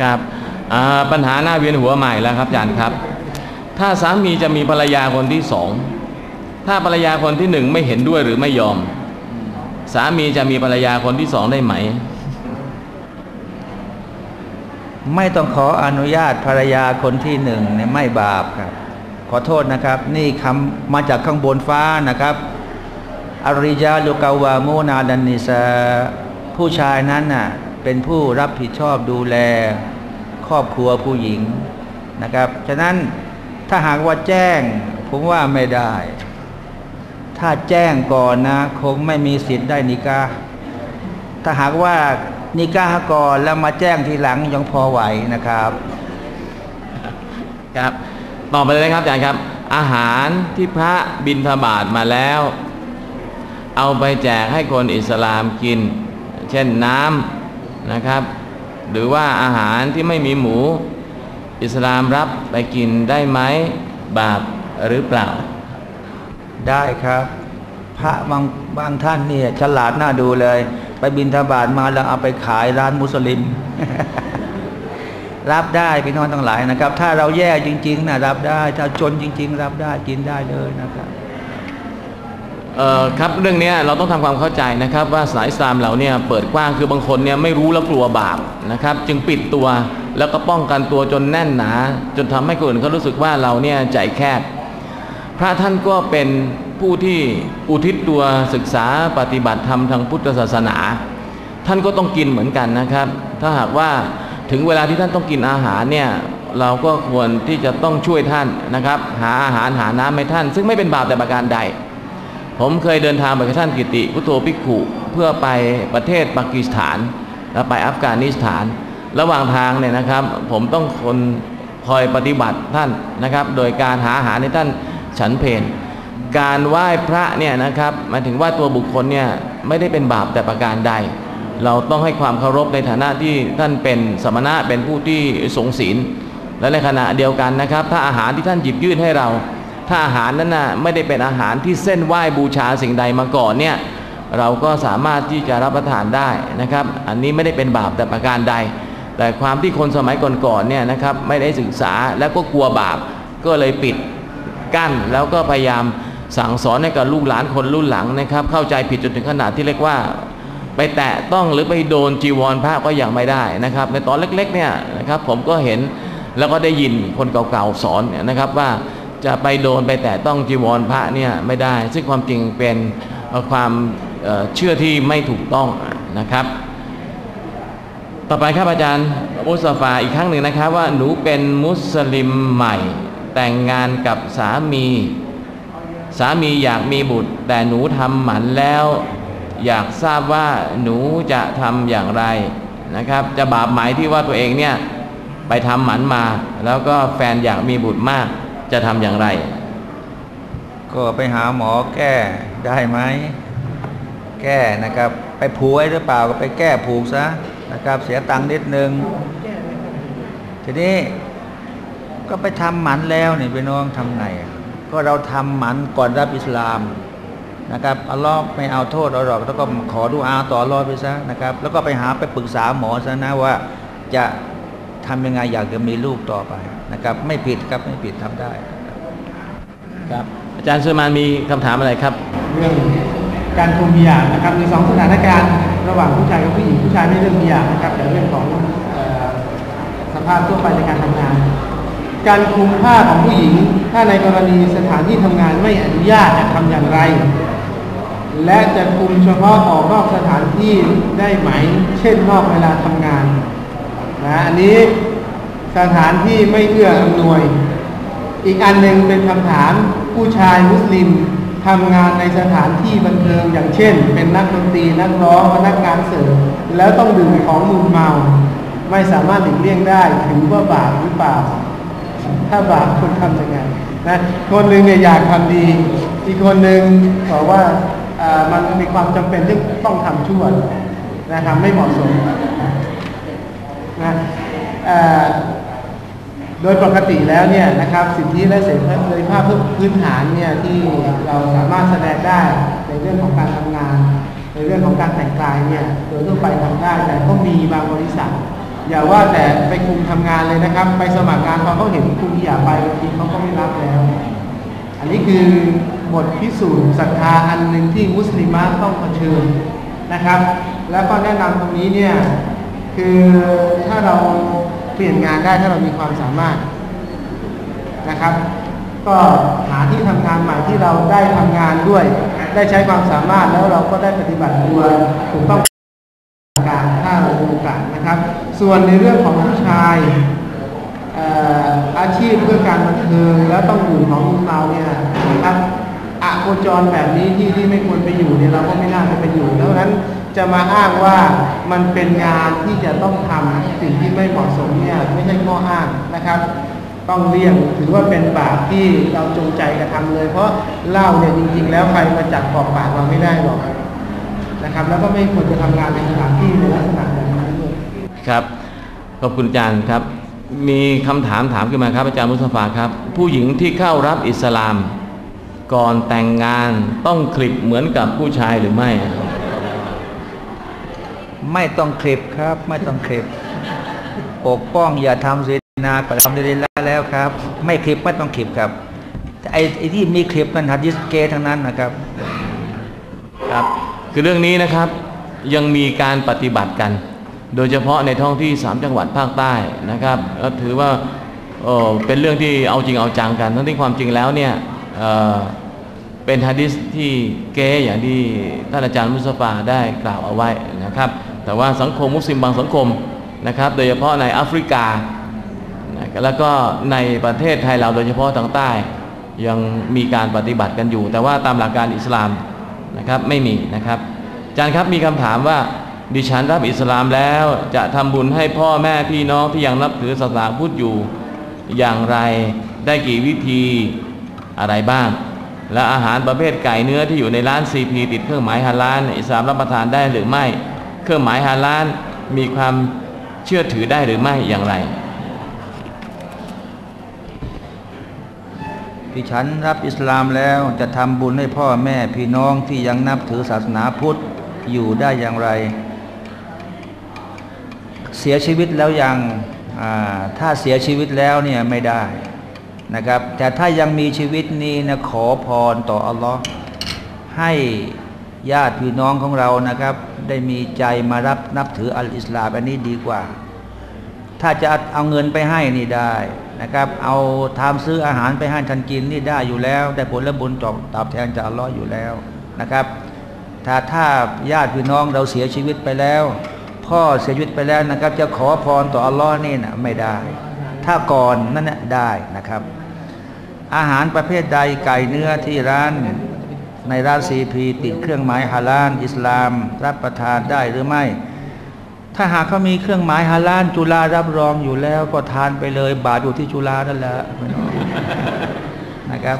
ครับปัญหาหน้าเวียนหัวใหม่แล้วครับอาจารย์ครับ ถ้าสามีจะมีภรรยาคนที่สองถ้าภรรยาคนที่หนึ่งไม่เห็นด้วยหรือไม่ยอม สามีจะมีภรรยาคนที่สองได้ไหม ไม่ต้องขออนุญาตภรรยาคนที่หนึ่งเนี่ยไม่บาปครับ ขอโทษนะครับ นี่คำมาจากข้างบนฟ้านะครับอริยาลุกาวามูนาดันนิสาผู้ชายนั้นน่ะ เป็นผู้รับผิดชอบดูแลครอบครัวผู้หญิงนะครับ ฉะนั้นถ้าหากว่าแจ้ง ผมว่าไม่ได้ ถ้าแจ้งก่อนนะคงไม่มีสิทธิ์ได้นิกาถ้าหากว่านิกาก่อนแล้วมาแจ้งทีหลังยังพอไหวนะครับ ครับต่อไปเลยนะครับอาจารย์ครับ อาหารที่พระบิณฑบาตมาแล้ว เอาไปแจกให้คนอิสลามกิน เช่นน้ำ นะครับ หรือว่าอาหารที่ไม่มีหมู อิสลามรับไปกินได้ไหมบาปหรือเปล่า ได้ครับ พระบางบางท่านเนี่ยฉลาดน่าดูเลย ไปบินทบาทมาแล้วเอาไปขายร้านมุสลิม รับได้พี่น้องทั้งหลายนะครับ ถ้าเราแย่จริงๆนะรับได้ถ้าจนจริง ๆ รับได้กินได้เลยนะครับ ครับเรื่องนี้เราต้องทำความเข้าใจนะครับ ว่าสาอิสามเราเนี่ยเปิดกว้างคือบางคนเนี่ยไม่รู้แล้วกลัวบาปนะครับ จึงปิดตัวแล้วก็ป้องกันตัวจนแน่นหนา จนทำให้คนอื่นเขารู้สึกว่าเราเนี่ยใจแคบพระท่านก็เป็นผู้ที่อุทิศตัวศึกษาปฏิบัติธรรมทางพุทธศาสนา ท่านก็ต้องกินเหมือนกันนะครับ ถ้าหากว่าถึงเวลาที่ท่านต้องกินอาหารเนี่ยเราก็ควรที่จะต้องช่วยท่านนะครับ หาอาหารหาน้ำให้ท่าน ซึ่งไม่เป็นบาปแต่ประการใด ผมเคยเดินทางไปกับท่านกิติพุทโธภิกขุเพื่อไปประเทศปากีสถานและไปอัฟกานิสถาน ระหว่างทางเนี่ยนะครับ ผมต้องคนคอยปฏิบัติท่านนะครับ โดยการหาอาหารให้ท่านฉันเพนการไหว้พระเนี่ยนะครับหมายถึงว่าตัวบุคคลเนี่ยไม่ได้เป็นบาปแต่ประการใด เราต้องให้ความเคารพในฐานะที่ท่านเป็นสมณะเป็นผู้ที่ทรงศีลและในขณะเดียวกันนะครับ ถ้าอาหารที่ท่านหยิบยื่นให้เรา ถ้าอาหารนั้นนะไม่ได้เป็นอาหารที่เส้นไหว้บูชาสิ่งใดมาก่อนเนี่ยเราก็สามารถที่จะรับประทานได้นะครับ อันนี้ไม่ได้เป็นบาปแต่ประการใด แต่ความที่คนสมัยก่อนๆเนี่ยนะครับไม่ได้ศึกษาแล้วก็กลัวบาปก็เลยปิดกั้น แล้วก็พยายามสั่งสอนให้กับลูกหลานคนรุ่นหลังนะครับ เข้าใจผิดจนถึงขนาดที่เรียกว่า ไปแตะต้องหรือไปโดนจีวรพระก็ยังไม่ได้นะครับ ในตอนเล็กๆเนี่ยนะครับผมก็เห็นแล้วก็ได้ยินคนเก่าๆสอนเนี่ยนะครับว่า จะไปโดนไปแตะต้องจีวรพระเนี่ยไม่ได้ ซึ่งความจริงเป็นความเชื่อที่ไม่ถูกต้องนะครับ ต่อไปครับอาจารย์มุสฟาอีกครั้งหนึ่งนะครับ ว่าหนูเป็นมุสลิมใหม่ แต่งงานกับสามี สามีอยากมีบุตร แต่หนูทำหมันแล้ว อยากทราบว่าหนูจะทำอย่างไรนะครับ จะบาปไหมที่ว่าตัวเองเนี่ยไปทำหมันมา แล้วก็แฟนอยากมีบุตรมาก จะทำอย่างไร ก็ไปหาหมอแก้ได้ไหม แก้นะครับ ไปผูกไว้หรือเปล่าก็ไปแก้ผูกซะนะครับ เสียตังค์นิดนึง ทีนี้ก็ไปทำหมันแล้วนี่พี่น้องทำไง ก็เราทำหมันก่อนรับอิสลามนะครับอัลลอฮ์ไม่เอาโทษเราหรอกแล้วก็ขอดูอาต่ออัลลอฮ์ไปซะนะครับ แล้วก็ไปหาไปปรึกษาหมอซะนะว่าจะ ทำยังไงอยากจะมีลูกต่อไปนะครับ ไม่ผิดครับไม่ผิดทำได้ครับอาจารย์สุมานมีคำถามอะไรครับ เรื่องการคุมพิยานะครับมีสองสถานการณ์ระหว่างผู้ชายกับผู้หญิงผู้ชายไม่เรื่องพิยานะครับแต่เรื่องของเอ่อสภาพทั่วไปในการทำงาน การคุมผ้าของผู้หญิง ถ้าในกรณีสถานที่ทำงานไม่อนุญาตจะทำอย่างไร และจะคุมเฉพาะออกนอกสถานที่ได้ไหม เช่นนอกเวลาทำงาน นะอันนี้สถานที่ไม่เอื้ออำนวย อีกอันหนึ่งเป็นคำถามผู้ชายมุสลิมทำงานในสถานที่บันเทิงอย่างเช่น เป็นนักดนตรีนักร้องพนักงานเสิร์ฟแล้วต้องดื่มของมึนเมา ไม่สามารถหลีกเลี่ยงได้ถือว่าบาปหรือเปล่า ถ้าบาปควรทำยังไงนะคนหนึ่งเนี่ยอยากทำดี อีกคนหนึ่งบอกว่าอ่ามันมีความจำเป็นที่ต้องทำชั่วนะทำไม่เหมาะสม นะโดยปกติแล้วเนี่ยนะครับสิทธิและเสรีภาพพื้นฐานเนี่ยที่เราสามารถแสดงได้ในเรื่องของการทำงาน ในเรื่องของการแต่งกายเนี่ยโดยทั่วไปทำได้แต่ก็มีบางบริษัท อย่าว่าแต่ไปคุมทำงานเลยนะครับ ไปสมัครงานพอเขาเห็นคุมอย่าไปบางทีเขาก็ไม่รับแล้ว อันนี้คือบทพิสูจน์ศรัทธาอันหนึ่งที่มุสลิมะต้องเผชิญนะครับ แล้วก็แนะนำตรงนี้เนี่ย คือถ้าเราเปลี่ยนงานได้ถ้าเรามีความสามารถนะครับ ก็หาที่ทำงานใหม่ที่เราได้ทำงานด้วย ได้ใช้ความสามารถแล้วเราก็ได้ปฏิบัติตัวถูกต้องการถ้าเรามีโอกาสนะครับ ส่วนในเรื่องของผู้ชายเอ่ออาชีพเพื่อการบันเทิงแล้วต้องอยู่ของเราเนี่ยนะครับ อโคจรแบบนี้ที่ที่ไม่ควรไปอยู่เนี่ยเราก็ไม่น่าจะไปอยู่แล้วนั้นจะมาอ้างว่ามันเป็นงานที่จะต้องทำสิ่งที่ไม่เหมาะสมเนี่ยไม่ใช่ข้ออ้างนะครับ ต้องเลี่ยงถือว่าเป็นบาปที่เราจงใจกระทำเลย เพราะเล้าเนี่ยจริง ๆ แล้วใครมาจัดขอบปากเราไม่ได้หรอกนะครับ แล้วก็ไม่ควรจะทำงานในสถานที่ในลักษณะแบบนั้นด้วยครับขอบคุณอาจารย์ครับ มีคำถามถามขึ้นมาครับอาจารย์มุสฟาครับ ผู้หญิงที่เข้ารับอิสลาม ก่อนแต่งงานต้องคลิปเหมือนกับผู้ชายหรือไม่ ไม่ต้องคลิปครับ ไม่ต้องคลิป ปกป้องอย่าทำซินาก็ทำได้แล้วแล้วครับ ไม่คลิปไม่ต้องคลิปครับแต่ไอ้ไอ้ที่มีคลิปนั้นหัดดิสเกทั้งนั้นนะครับครับคือเรื่องนี้นะครับยังมีการปฏิบัติกัน โดยเฉพาะในท้องที่ 3 จังหวัดภาคใต้นะครับแล้วถือว่าเอ่อเป็นเรื่องที่เอาจริงเอาจังกัน ทั้งที่ความจริงแล้วเนี่ย เป็นฮะดิษที่เก๊อย่างที่ท่านอาจารย์มุสฟาได้กล่าวเอาไว้นะครับ แต่ว่าสังคมมุสลิมบางสังคมนะครับ โดยเฉพาะในแอฟริกานะแล้วก็ในประเทศไทยเราโดยเฉพาะทางใต้ ยังมีการปฏิบัติกันอยู่ แต่ว่าตามหลักการอิสลามนะครับไม่มีนะครับอาจารย์ครับมีคำถามว่าดิฉันรับอิสลามแล้วจะทำบุญให้พ่อแม่พี่น้องที่ยังนับถือศาสนาพุทธอยู่อย่างไรได้กี่วิธีอะไรบ้าง และอาหารประเภทไก่เนื้อที่อยู่ในร้านซีพีติดเครื่องหมายฮาลาลอิสลามรับประทานได้หรือไม่ เครื่องหมายฮาลาลมีความเชื่อถือได้หรือไม่อย่างไรดิฉันรับอิสลามแล้วจะทำบุญให้พ่อแม่พี่น้องที่ยังนับถือศาสนาพุทธอยู่ได้อย่างไร เสียชีวิตแล้วยังถ้าเสียชีวิตแล้วเนี่ยไม่ได้ นะครับ แต่ถ้ายังมีชีวิตนี้นะขอพรต่ออัลลอฮ์ให้ญาติพี่น้องของเรานะครับ ได้มีใจมารับนับถืออัลอิสลามอันนี้ดีกว่า ถ้าจะเอาเงินไปให้นี่ได้นะครับ เอาทำซื้ออาหารไปให้ท่านกินนี่ได้อยู่แล้ว ได้ผลและบุญตอบตอบแทนจากอัลลอฮ์อยู่แล้วนะครับ ถ้าถ้าญาติพี่น้องเราเสียชีวิตไปแล้ว พ่อเสียชีวิตไปแล้วนะครับ จะขอพรต่ออัลลอฮ์นี่นะไม่ได้ ถ้าก่อนนั่นนะได้นะครับ อาหารประเภทใดไก่เนื้อที่ร้าน ในร้านซีพีติดเครื่องหมายฮาลาลอิสลาม รับประทานได้หรือไม่ ถ้าหากเขามีเครื่องหมายฮาลาลจุฬารับรองอยู่แล้วก็ทานไปเลย บาทอยู่ที่จุฬานั่นแหละนะครับ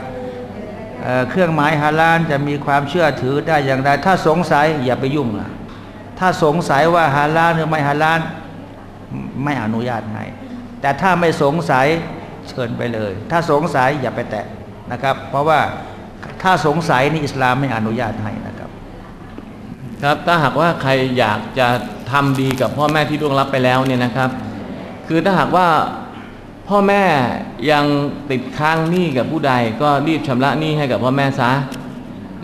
เอ่อเครื่องหมายฮาลาลจะมีความเชื่อถือได้อย่างไร ถ้าสงสัยอย่าไปยุ่งล่ะถ้าสงสัยว่าฮาลาลหรือไม่ฮาลาลไม่อนุญาตให้แต่ถ้าไม่สงสัย เชิญไปเลย ถ้าสงสัยอย่าไปแตะนะครับ เพราะว่าถ้าสงสัยนี่อิสลามไม่อนุญาตให้นะครับ ครับถ้าหากว่าใครอยากจะทำดีกับพ่อแม่ที่ล่วงลับไปแล้วเนี่ยนะครับ คือถ้าหากว่าพ่อแม่ยังติดค้างหนี้กับผู้ใดก็รีบชำระหนี้ให้กับพ่อแม่ซะ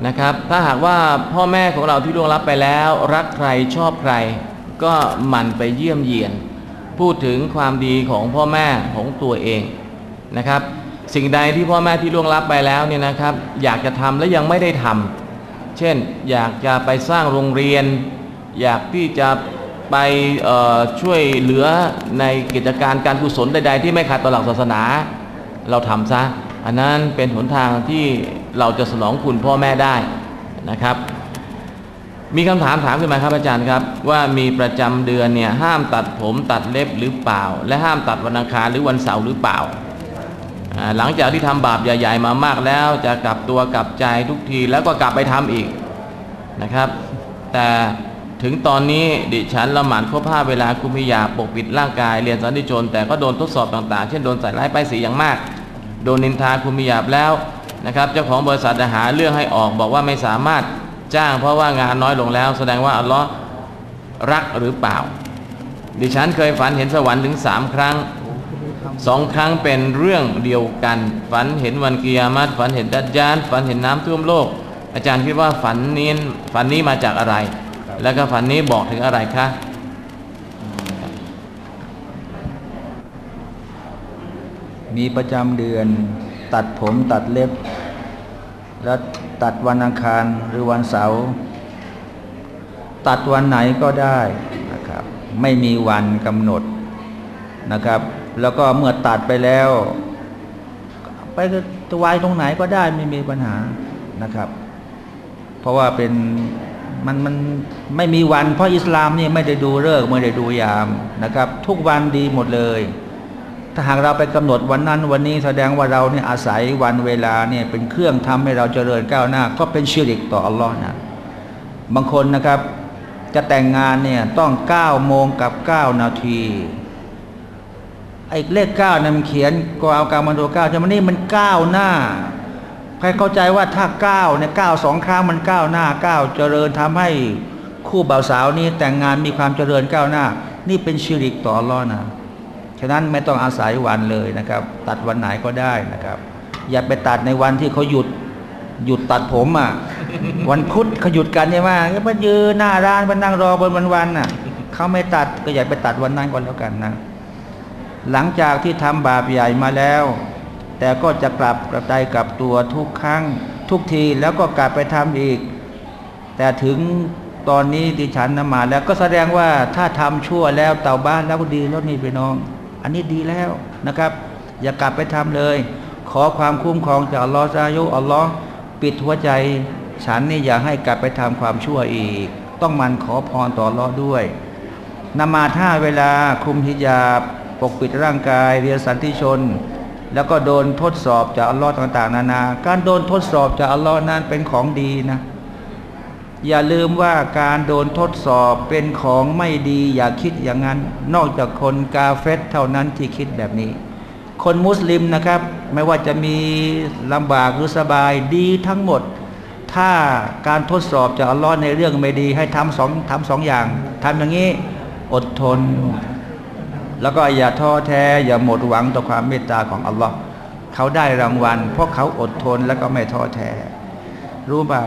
นะครับ ถ้าหากว่าพ่อแม่ของเราที่ล่วงลับไปแล้ว รักใครชอบใคร ก็หมั่นไปเยี่ยมเยียน พูดถึงความดีของพ่อแม่ของตัวเอง นะครับ สิ่งใดที่พ่อแม่ที่ล่วงลับไปแล้วเนี่ยนะครับ อยากจะทำและยังไม่ได้ทำเช่นอยากจะไปสร้างโรงเรียน อยากที่จะไปช่วยเหลือในกิจการการกุศลใด ๆ ที่ไม่ขัดต่อหลักศาสนา เราทำซะ อันนั้นเป็นหนทางที่เราจะสนองคุณพ่อแม่ได้นะครับ มีคำถามถามขึ้นมาครับอาจารย์ครับ ว่ามีประจำเดือนเนี่ยห้ามตัดผมตัดเล็บหรือเปล่า และห้ามตัดวันอังคารหรือวันเสาร์หรือเปล่า หลังจากที่ทำบาปใหญ่ ๆ มามากแล้วจะกลับตัวกลับใจทุกทีแล้วก็กลับไปทำอีกนะครับ แต่ถึงตอนนี้ดิฉันละหมาดครบห้าเวลาคุมิยาปกปิดร่างกายเรียนสันติชน แต่ก็โดนทดสอบต่างๆ เช่นโดนใส่ร้ายป้ายสีอย่างมาก โดนนินทาคุมิยาบแล้วนะครับเจ้าของบริษัทหาเรื่องให้ออกบอกว่าไม่สามารถจ้างเพราะว่างานน้อยลงแล้ว แสดงว่าอัลลอฮ์รักหรือเปล่า ดิฉันเคยฝันเห็นสวรรค์ถึงสามครั้ง สองครั้งเป็นเรื่องเดียวกัน ฝันเห็นวันกิยามัตฝันเห็นดัจจานฝันเห็นน้ำท่วมโลก อาจารย์คิดว่าฝันนี้ฝันนี้มาจากอะไร แล้วก็ฝันนี้บอกถึงอะไรคะมีประจำเดือน ตัดผมตัดเล็บ แล้วตัดวันอังคารหรือวันเสาร์ตัดวันไหนก็ได้นะครับ ไม่มีวันกำหนดนะครับ แล้วก็เมื่อตัดไปแล้ว ไปจะไว้ตรงไหนก็ได้ไม่มีปัญหานะครับ เพราะว่าเป็นมันมันไม่มีวัน เพราะอิสลามนี่ไม่ได้ดูเลิกไม่ได้ดูยามนะครับ ทุกวันดีหมดเลย ถ้าหากเราไปกำหนดวันนั้นวันนี้แสดงว่าเราเนี่ยอาศัยวันเวลาเนี่ยเป็นเครื่องทำให้เราเจริญก้าวหน้า ก็เป็นชิริกต่ออัลลอฮ์นะบางคนนะครับจะแต่งงานเนี่ยต้อง9โมงกับ 9 นาที ไอ้เลข9เนี่ยมันเขียนก็เอากามันตัว9ใช่ไหมนี่มันเก้าหน้า ใครเข้าใจว่าถ้าเก้าเนี่ยก้าสองครั้งมันเก้าหน้าเก้าเจริญทำให้คู่บ่าวสาวนี้แต่งงานมีความเจริญก้าวหน้า นี่เป็นชิริกต่ออัลลอฮ์นะฉะนั้นไม่ต้องอาศัยวันเลยนะครับ ตัดวันไหนก็ได้นะครับ อย่าไปตัดในวันที่เขาหยุดหยุดตัดผมอะ วันพุธเขาหยุดกันใช่ไหมก็ไปยืนหน้าร้านไปนั่งรอบนวันวันๆน่ะเขาไม่ตัดก็อย่าไปตัดวันนั้นก็แล้วกันนะ หลังจากที่ทำบาปใหญ่มาแล้ว แต่ก็จะกลับกระใจกลับตัวทุกครั้งทุกทีแล้วก็กลับไปทำอีก แต่ถึงตอนนี้ดิฉันนมาแล้วก็แสดงว่าถ้าทำชั่วแล้วเต่าบ้านแล้วก็ดีแล้วนี่พี่น้อง อันนี้ดีแล้วนะครับ อย่ากลับไปทำเลย ขอความคุ้มครองจากอัลลอฮฺซายุอัลลอฮ์ปิดหัวใจ ฉันนี่อย่าให้กลับไปทำความชั่วอีก ต้องมันขอพรต่ออัลลอด้วยนมาท่าเวลาคุมฮิญาบ ปกปิดร่างกายเรียนสันติชน แล้วก็โดนทดสอบจากอัลลอฮ์ต่างๆ นานา การโดนทดสอบจากอัลลอฮ์นั้นเป็นของดีนะ อย่าลืมว่าการโดนทดสอบเป็นของไม่ดี อย่าคิดอย่างนั้น นอกจากคนกาเฟตเท่านั้นที่คิดแบบนี้ คนมุสลิมนะครับ ไม่ว่าจะมีลำบากหรือสบายดีทั้งหมด ถ้าการทดสอบจากอัลลอฮ์ในเรื่องไม่ดี ให้ทำสองทำสองอย่างทำอย่างนี้ อดทน แล้วก็อย่าท้อแท้อย่าหมดหวังต่อความเมตตาของอัลลอฮ์เขาได้รางวัล เพราะเขาอดทนแล้วก็ไม่ท้อแท้ รู้เปล่า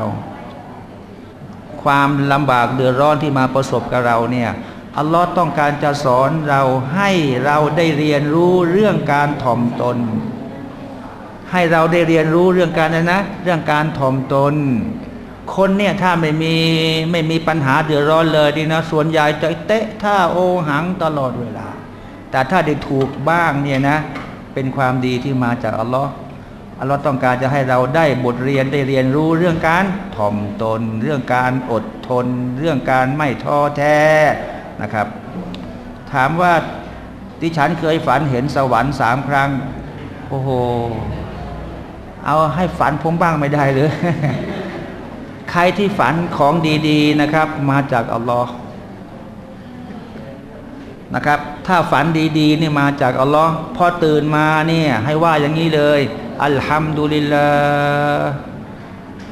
ความลำบากเดือดร้อนที่มาประสบกับเราเนี่ยอัลลอฮ์ต้องการจะสอนเราให้เราได้เรียนรู้เรื่องการถ่อมตน ให้เราได้เรียนรู้เรื่องการนะนะ เรื่องการถ่อมตน คนเนี่ยถ้าไม่มีไม่มีปัญหาเดือดร้อนเลยดีนะส่วนใหญ่จะเตะท่าโอหังตลอดเวลา แต่ถ้าได้ถูกบ้างเนี่ยนะ เป็นความดีที่มาจากอัลลอฮ์อัลลอฮ์ต้องการจะให้เราได้บทเรียนได้เรียนรู้เรื่องการถ่อมตน เรื่องการอดทน เรื่องการไม่ท้อแท้นะครับ ถามว่าที่ฉันเคยฝันเห็นสวรรค์สามครั้ง โอ้โห เอาให้ฝันผมบ้างไม่ได้เลยใครที่ฝันของดี ๆนะครับ มาจากอัลลอฮ์ นะครับ ถ้าฝันดีๆนี่มาจากอัลลอฮ์พอตื่นมาเนี่ยให้ว่าอย่างนี้เลย อัลฮัมดุลิลลา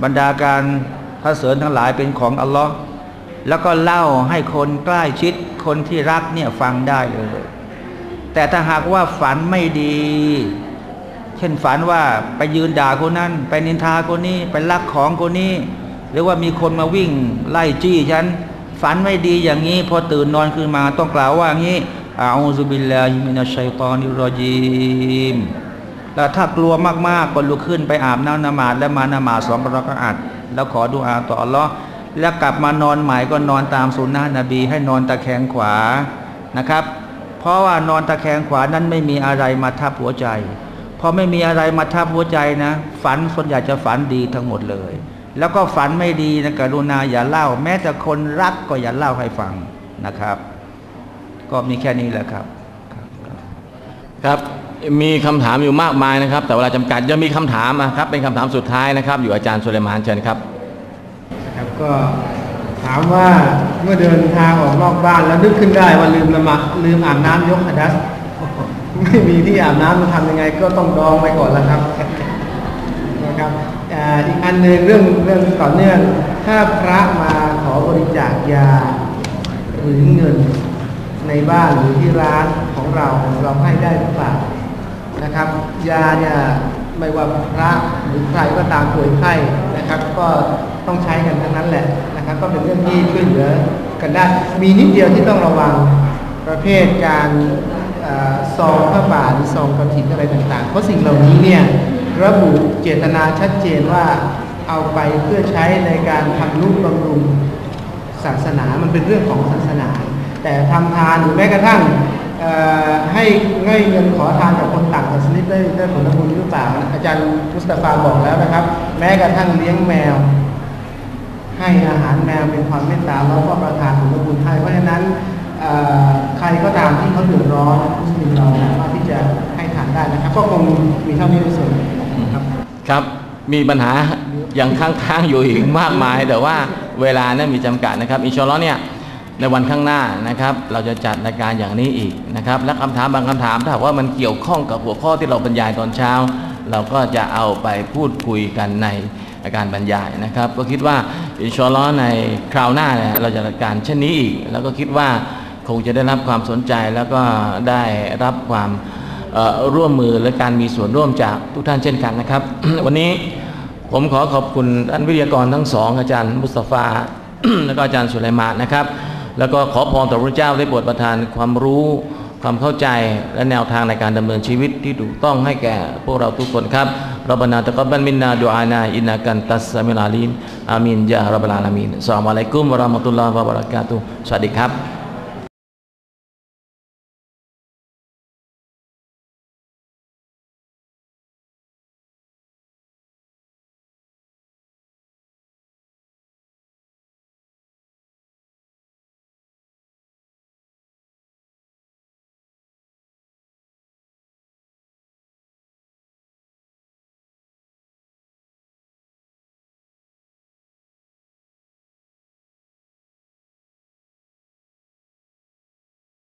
บรรดาการพระเสริญทั้งหลายเป็นของอัลลอฮ์แล้วก็เล่าให้คนใกล้ชิดคนที่รักเนี่ยฟังได้เลย แต่ถ้าหากว่าฝันไม่ดี เช่นฝันว่าไปยืนด่าคนนั้น ไปนินทาคนนี้ ไปลักของคนนี้ หรือว่ามีคนมาวิ่งไล่จี้ฉัน ฝันไม่ดีอย่างนี้ พอตื่นนอนขึ้นมาต้องกล่าวว่างี้อาอูซุบิลลาฮิมินัชัยตอนิรรจีมแล้วถ้ากลัวมากๆก็ลุกขึ้นไปอาบน้ำนมาดและมานมาดสองรักอัดแล้วขอดุอาต่ออัลลอฮ์แล้วกลับมานอนใหม่ก็นอนตามสุนนะนบี ให้นอนตะแคงขวานะครับ เพราะว่านอนตะแคงขวานั้นไม่มีอะไรมาทับหัวใจพอไม่มีอะไรมาทับหัวใจนะ ฝันส่วนใหญ่จะฝันดีทั้งหมดเลย แล้วก็ฝันไม่ดีนะกรุณาอย่าเล่า แม้แต่คนรักก็อย่าเล่าให้ฟังนะครับ ก็มีแค่นี้แหละครับ ครับมีคำถามอยู่มากมายนะครับ แต่เวลาจำกัดยังมีคำถามนะครับ เป็นคำถามสุดท้ายนะครับ อยู่อาจารย์สุเลมานเชิญครับนะครับก็ถามว่าเมื่อเดินทางออกนอกบ้านแล้วนึกขึ้นได้ว่าลืมละหมาดลืมอาบน้ำยกฮะดัสไม่มีที่อาบน้ำจะทำยังไงก็ต้องดองไปก่อนแล้วครับนะครับ อีกอันหนึ่งเรื่องเรื่องต่อเนื่องถ้าพระมาขอบริจาคยาหรือเงินในบ้านหรือที่ร้านของเราเราให้ได้หรือเปล่านะครับ ยาเนี่ยไม่ว่าพระหรือใครก็ตามป่วยไข้นะครับ ก็ต้องใช้กันทั้งนั้นแหละนะครับ ก็เป็นเรื่องที่ช่วยเหลือกันได้มีนิดเดียวที่ต้องระวังประเภทการซองพระบาทหรือซองกระถิ่นอะไรต่างๆ เพราะสิ่งเหล่านี้เนี่ย ระบุเจตนาชัดเจนว่าเอาไปเพื่อใช้ในการทำรูปบำรุงศาสนา มันเป็นเรื่องของศาสนา แต่ทำทานหรือแม้กระทั่งให้ให้เงินขอทานกับคนต่างศาสนิกได้ได้ผลบุญหรือเปล่าอาจารย์มุสตาฟาบอกแล้วนะครับ แม้กระทั่งเลี้ยงแมว ให้อาหารแมวเป็นความเมตตาแล้วก็ประทานผลบุญให้เพราะฉะนั้นใครก็ตามที่เขาเดือดร้อนมุสลิมเราสามารถที่จะให้ทานได้นะครับ ก็คงมีเท่านี้ในส่วน ครับครับมีปัญหาอย่างค้างๆอยู่อีกมากมาย แต่ว่าเวลานั้นมีจำกัดนะครับอินชอลลอฮ์เนี่ยในวันข้างหน้านะครับ เราจะจัดรายการอย่างนี้อีกนะครับ และคำถามบางคำถามถ้าหากว่ามันเกี่ยวข้องกับหัวข้อที่เราบรรยายตอนเช้า เราก็จะเอาไปพูดคุยกันในาการบรรยายนะครับ ก็คิดว่าอินชอลลอฮ์ในคราวหน้าเนี่ยเราจะจัดการเช่นนี้อีก แล้วก็คิดว่าคงจะได้รับความสนใจแล้วก็ได้รับความ ร่วมมือและการมีส่วนร่วมจากทุกท่านเช่นกันนะครับ วันนี้ผมขอขอบคุณท่านวิทยากรทั้งสองอาจารย์มุสตาฟาและก็อาจารย์สุไลมานนะครับ แล้วก็ขอพรต่อพระเจ้าได้โปรดประทานความรู้ความเข้าใจและแนวทางในการดำเนินชีวิตที่ถูกต้องให้แก่พวกเราทุกคนครับรับบนาตะกับบันมินนาดูอานาอินนากันตัสสมิลาลีมอามินยารับบลาลามีนอัสสลามุอะลัยกุมวะราะห์มะตุลลอฮ์วะบะเราะกาตุสวัสดีครับ